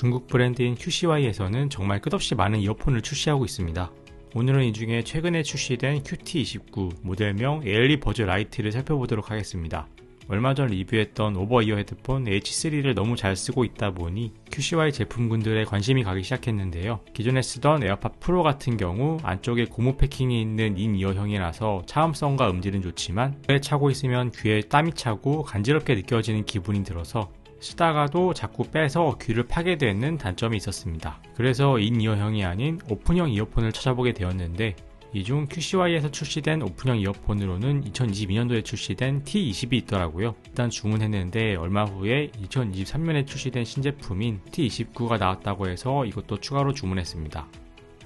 중국 브랜드인 QCY에서는 정말 끝없이 많은 이어폰을 출시하고 있습니다. 오늘은 이 중에 최근에 출시된 QT29 모델명 에일리 버즈 라이트를 살펴보도록 하겠습니다. 얼마 전 리뷰했던 오버이어 헤드폰 H3를 너무 잘 쓰고 있다 보니 QCY 제품군들에 관심이 가기 시작했는데요. 기존에 쓰던 에어팟 프로 같은 경우 안쪽에 고무 패킹이 있는 인이어형이라서 차음성과 음질은 좋지만 귀에 차고 있으면 귀에 땀이 차고 간지럽게 느껴지는 기분이 들어서 쓰다가도 자꾸 빼서 귀를 파게 되는 단점이 있었습니다. 그래서 인이어형이 아닌 오픈형 이어폰을 찾아보게 되었는데 이 중 QCY에서 출시된 오픈형 이어폰으로는 2022년도에 출시된 T20이 있더라고요. 일단 주문했는데 얼마 후에 2023년에 출시된 신제품인 T29가 나왔다고 해서 이것도 추가로 주문했습니다.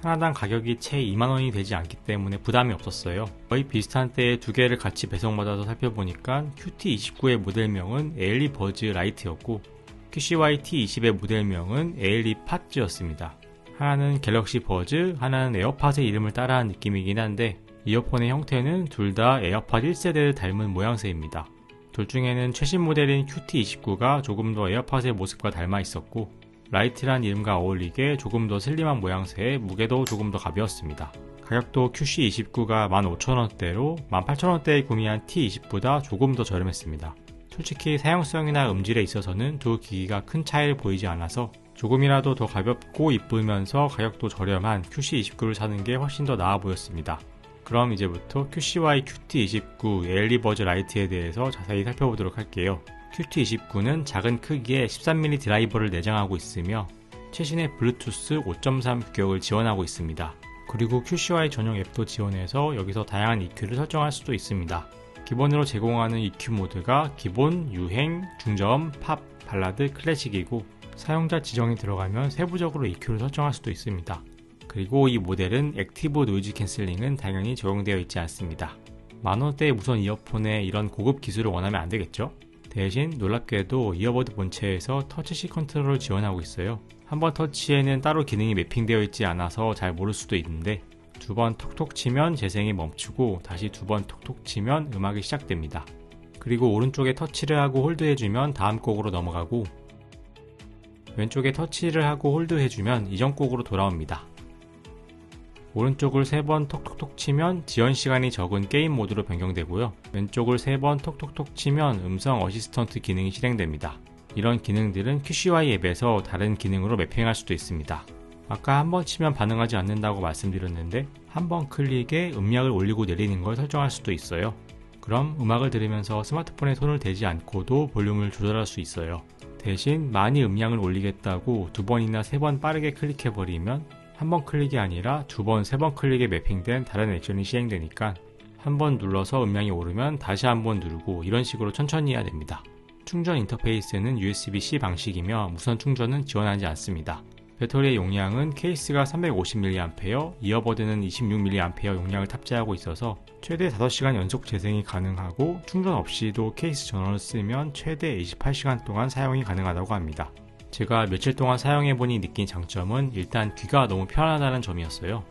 하나당 가격이 채 2만원이 되지 않기 때문에 부담이 없었어요. 거의 비슷한 때에 두 개를 같이 배송받아서 살펴보니까 QT29의 모델명은 에일리 버즈 라이트였고 QCY T20의 모델명은 에일리 팟즈였습니다. 하나는 갤럭시 버즈, 하나는 에어팟의 이름을 따라한 느낌이긴 한데 이어폰의 형태는 둘 다 에어팟 1세대를 닮은 모양새입니다. 둘 중에는 최신 모델인 QT29가 조금 더 에어팟의 모습과 닮아 있었고 라이트란 이름과 어울리게 조금 더 슬림한 모양새에 무게도 조금 더 가벼웠습니다. 가격도 QC29가 15,000원대로 18,000원대에 구매한 T20보다 조금 더 저렴했습니다. 솔직히 사용성이나 음질에 있어서는 두 기기가 큰 차이를 보이지 않아서 조금이라도 더 가볍고 이쁘면서 가격도 저렴한 QC29를 사는 게 훨씬 더 나아 보였습니다. 그럼 이제부터 QCY QT29 에일리버즈 라이트에 대해서 자세히 살펴보도록 할게요. QT29는 작은 크기의 13mm 드라이버를 내장하고 있으며 최신의 블루투스 5.3 규격을 지원하고 있습니다. 그리고 QCY 전용 앱도 지원해서 여기서 다양한 EQ를 설정할 수도 있습니다. 기본으로 제공하는 EQ 모드가 기본, 유행, 중저음, 팝, 발라드, 클래식이고 사용자 지정이 들어가면 세부적으로 EQ를 설정할 수도 있습니다. 그리고 이 모델은 액티브 노이즈 캔슬링은 당연히 적용되어 있지 않습니다. 만원대의 무선 이어폰에 이런 고급 기술을 원하면 안 되겠죠? 대신 놀랍게도 이어버드 본체에서 터치식 컨트롤을 지원하고 있어요. 한 번 터치에는 따로 기능이 매핑되어 있지 않아서 잘 모를 수도 있는데 두 번 톡톡 치면 재생이 멈추고 다시 두 번 톡톡 치면 음악이 시작됩니다. 그리고 오른쪽에 터치를 하고 홀드해주면 다음 곡으로 넘어가고 왼쪽에 터치를 하고 홀드해주면 이전 곡으로 돌아옵니다. 오른쪽을 3번 톡톡톡 치면 지연 시간이 적은 게임 모드로 변경되고요. 왼쪽을 3번 톡톡톡 치면 음성 어시스턴트 기능이 실행됩니다. 이런 기능들은 QCY 앱에서 다른 기능으로 매핑할 수도 있습니다. 아까 한 번 치면 반응하지 않는다고 말씀드렸는데 한 번 클릭에 음량을 올리고 내리는 걸 설정할 수도 있어요. 그럼 음악을 들으면서 스마트폰에 손을 대지 않고도 볼륨을 조절할 수 있어요. 대신 많이 음량을 올리겠다고 두 번이나 세 번 빠르게 클릭해버리면 한 번 클릭이 아니라 두 번, 세 번 클릭에 매핑된 다른 액션이 시행되니까 한 번 눌러서 음량이 오르면 다시 한 번 누르고 이런 식으로 천천히 해야 됩니다. 충전 인터페이스는 USB-C 방식이며 무선 충전은 지원하지 않습니다. 배터리의 용량은 케이스가 350mAh, 이어버드는 26mAh 용량을 탑재하고 있어서 최대 5시간 연속 재생이 가능하고 충전 없이도 케이스 전원을 쓰면 최대 28시간 동안 사용이 가능하다고 합니다. 제가 며칠 동안 사용해보니 느낀 장점은 일단 귀가 너무 편하다는 점이었어요.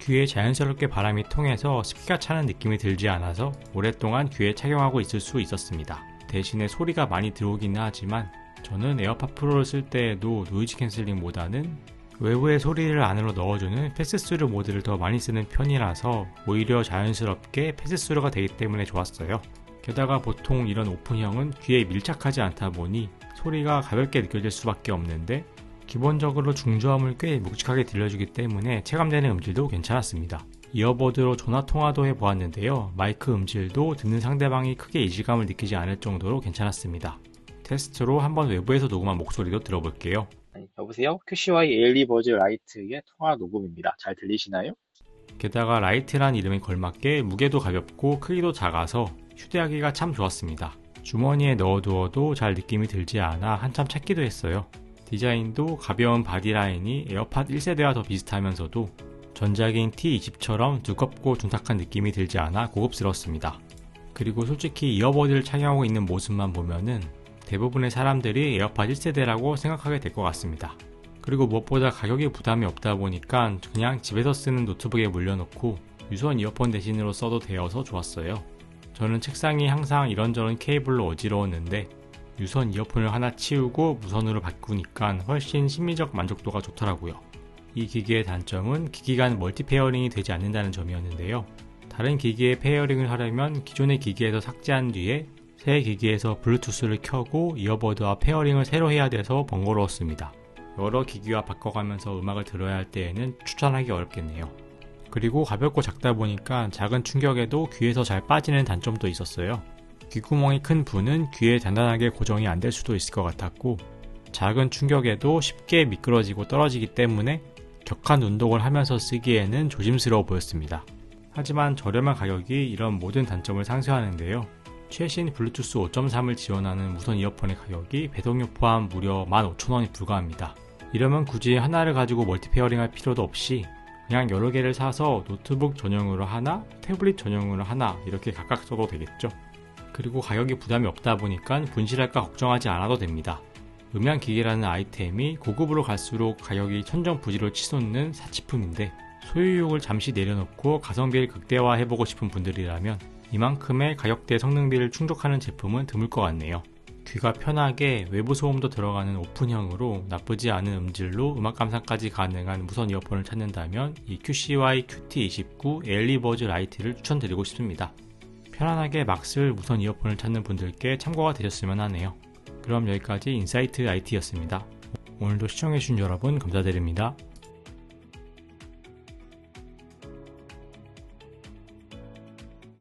귀에 자연스럽게 바람이 통해서 습기가 차는 느낌이 들지 않아서 오랫동안 귀에 착용하고 있을 수 있었습니다. 대신에 소리가 많이 들어오기는 하지만 저는 에어팟 프로를 쓸 때에도 노이즈 캔슬링보다는 외부의 소리를 안으로 넣어주는 패스스루 모드를 더 많이 쓰는 편이라서 오히려 자연스럽게 패스스루가 되기 때문에 좋았어요. 게다가 보통 이런 오픈형은 귀에 밀착하지 않다 보니 소리가 가볍게 느껴질 수밖에 없는데 기본적으로 중저음을 꽤 묵직하게 들려주기 때문에 체감되는 음질도 괜찮았습니다. 이어버드로 전화 통화도 해보았는데요. 마이크 음질도 듣는 상대방이 크게 이질감을 느끼지 않을 정도로 괜찮았습니다. 테스트로 한번 외부에서 녹음한 목소리도 들어볼게요. 네, 여보세요? QCY 에일리 버즈 라이트의 통화 녹음입니다. 잘 들리시나요? 게다가 라이트란 이름에 걸맞게 무게도 가볍고 크기도 작아서 휴대하기가 참 좋았습니다. 주머니에 넣어두어도 잘 느낌이 들지 않아 한참 찾기도 했어요. 디자인도 가벼운 바디라인이 에어팟 1세대와 더 비슷하면서도 전작인 T20처럼 두껍고 둔탁한 느낌이 들지 않아 고급스러웠습니다. 그리고 솔직히 이어버드를 착용하고 있는 모습만 보면은 대부분의 사람들이 에어팟 1세대라고 생각하게 될 것 같습니다. 그리고 무엇보다 가격이 부담이 없다 보니까 그냥 집에서 쓰는 노트북에 물려놓고 유선 이어폰 대신으로 써도 되어서 좋았어요. 저는 책상이 항상 이런저런 케이블로 어지러웠는데 유선 이어폰을 하나 치우고 무선으로 바꾸니까 훨씬 심리적 만족도가 좋더라고요. 이 기기의 단점은 기기 간 멀티 페어링이 되지 않는다는 점이었는데요. 다른 기기에 페어링을 하려면 기존의 기기에서 삭제한 뒤에 새 기기에서 블루투스를 켜고 이어버드와 페어링을 새로 해야 돼서 번거로웠습니다. 여러 기기와 바꿔가면서 음악을 들어야 할 때에는 추천하기 어렵겠네요. 그리고 가볍고 작다 보니까 작은 충격에도 귀에서 잘 빠지는 단점도 있었어요. 귓구멍이 큰 분은 귀에 단단하게 고정이 안 될 수도 있을 것 같았고 작은 충격에도 쉽게 미끄러지고 떨어지기 때문에 격한 운동을 하면서 쓰기에는 조심스러워 보였습니다. 하지만 저렴한 가격이 이런 모든 단점을 상쇄하는데요. 최신 블루투스 5.3을 지원하는 무선 이어폰의 가격이 배송료 포함 무려 15,000원이 불과합니다. 이러면 굳이 하나를 가지고 멀티 페어링 할 필요도 없이 그냥 여러 개를 사서 노트북 전용으로 하나, 태블릿 전용으로 하나 이렇게 각각 써도 되겠죠. 그리고 가격이 부담이 없다 보니까 분실할까 걱정하지 않아도 됩니다. 음향 기계라는 아이템이 고급으로 갈수록 가격이 천정부지로 치솟는 사치품인데 소유욕을 잠시 내려놓고 가성비를 극대화해보고 싶은 분들이라면 이만큼의 가격대 성능비를 충족하는 제품은 드물 것 같네요. 귀가 편하게 외부 소음도 들어가는 오픈형으로 나쁘지 않은 음질로 음악 감상까지 가능한 무선 이어폰을 찾는다면 이 QCY QT29 에일리버즈 라이트를 추천드리고 싶습니다. 편안하게 막 쓸 무선 이어폰을 찾는 분들께 참고가 되셨으면 하네요. 그럼 여기까지 인사이트 IT였습니다. 오늘도 시청해주신 여러분 감사드립니다.